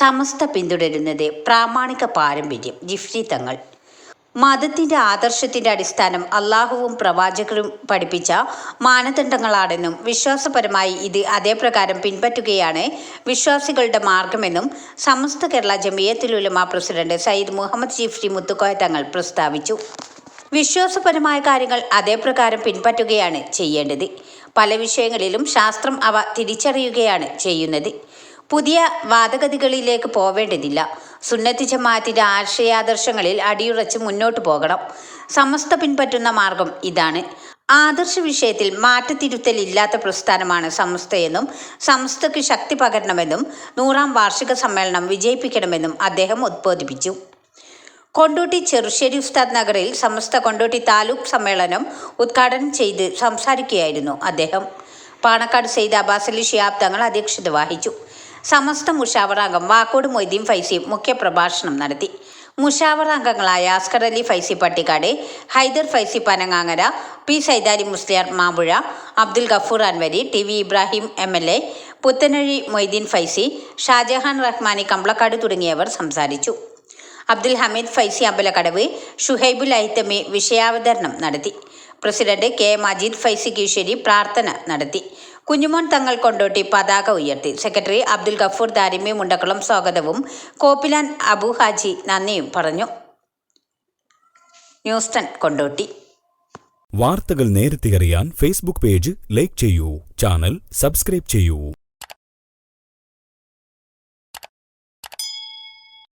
സമസ്ത പിന്തുടരുന്നത് പ്രാമാണിക പാരമ്പര്യം ജിഫ്രി തങ്ങൾ. മതത്തിന്റെ ആദർശത്തിന്റെ അടിസ്ഥാനം അള്ളാഹുവും പ്രവാചകരും പഠിപ്പിച്ച മാനദണ്ഡങ്ങളാണെന്നും വിശ്വാസപരമായി ഇത് അതേപ്രകാരം പിൻപറ്റുകയാണ് വിശ്വാസികളുടെ മാർഗമെന്നും സമസ്ത കേരള ജമിയത്തുലുലമ പ്രസിഡന്റ് സയ്യിദ് മുഹമ്മദ് ജിഫ്രി മുത്തുക്കോയ തങ്ങൾ പ്രസ്താവിച്ചു. വിശ്വാസപരമായ കാര്യങ്ങൾ അതേപ്രകാരം പിൻപറ്റുകയാണ് ചെയ്യേണ്ടത്. പല വിഷയങ്ങളിലും ശാസ്ത്രം അവ തിരിച്ചറിയുകയാണ് ചെയ്യുന്നത്. പുതിയ വാദഗതികളിലേക്ക് പോവേണ്ടതില്ല. സുന്നത്തി ജമാഅത്തിന്റെ ആശയാദർശങ്ങളിൽ അടിയുറച്ച് മുന്നോട്ടു പോകണം. സമസ്ത പിൻപറ്റുന്ന മാർഗം ഇതാണ്. ആദർശ വിഷയത്തിൽ മാറ്റത്തിരുത്തലില്ലാത്ത പ്രസ്ഥാനമാണ് സമസ്തയെന്നും സമസ്തയ്ക്ക് ശക്തി പകരണമെന്നും നൂറാം വാർഷിക സമ്മേളനം വിജയിപ്പിക്കണമെന്നും അദ്ദേഹം ഉദ്ബോധിപ്പിച്ചു. കൊണ്ടോട്ടി ചെറുശ്ശേരി ഉസ്താദ് നഗറിൽ സമസ്ത കൊണ്ടോട്ടി താലൂക്ക് സമ്മേളനം ഉദ്ഘാടനം ചെയ്ത് സംസാരിക്കുകയായിരുന്നു അദ്ദേഹം. പാണക്കാട് സെയ്ദ് അബ്ബാസ് അലി ഷിയാബ് തങ്ങൾ അധ്യക്ഷത വഹിച്ചു. സമസ്ത മുഷാവർ അംഗം വാക്കോട് മൊയ്തീൻ ഫൈസി മുഖ്യപ്രഭാഷണം നടത്തി. മുഷാവർ അംഗങ്ങളായ Askar Ali Faizy Pattikkad Haidar Faizy Panangangara P Saidali Musliyar Mambuzha Abdul Gafoor Anvari T V Ibrahim M L A Puthanazhi Moideen Faizy Shajahan Rahmani Kambalakkad തുടങ്ങിയവർ സംസാരിച്ചു. അബ്ദുൽ ഹമീദ് ഫൈസി അമ്പലക്കടവ് ഷുഹൈബുൽ ഐത്തമി വിഷയാവതരണം നടത്തി. പ്രസിഡന്റ് കെ മജീദ് ഫൈസി കീശ്ശേരി പ്രാർത്ഥന നടത്തി. കുഞ്ഞുമോൻ തങ്ങൾ കൊണ്ടോട്ടി പതാക ഉയർത്തി. സെക്രട്ടറി അബ്ദുൽ ഗഫൂർ ദാരിമി മുണ്ടക്കുളം സ്വാഗതവും കോപ്പിലാൻ അബു ഹാജി നന്ദിയും പറഞ്ഞു. News ten Kondotty. വാർത്തകൾ നേരത്തെ അറിയാൻ ഫേസ്ബുക്ക് പേജ് ലൈക്ക് ചെയ്യൂ. ചാനൽ സബ്സ്ക്രൈബ് ചെയ്യൂ.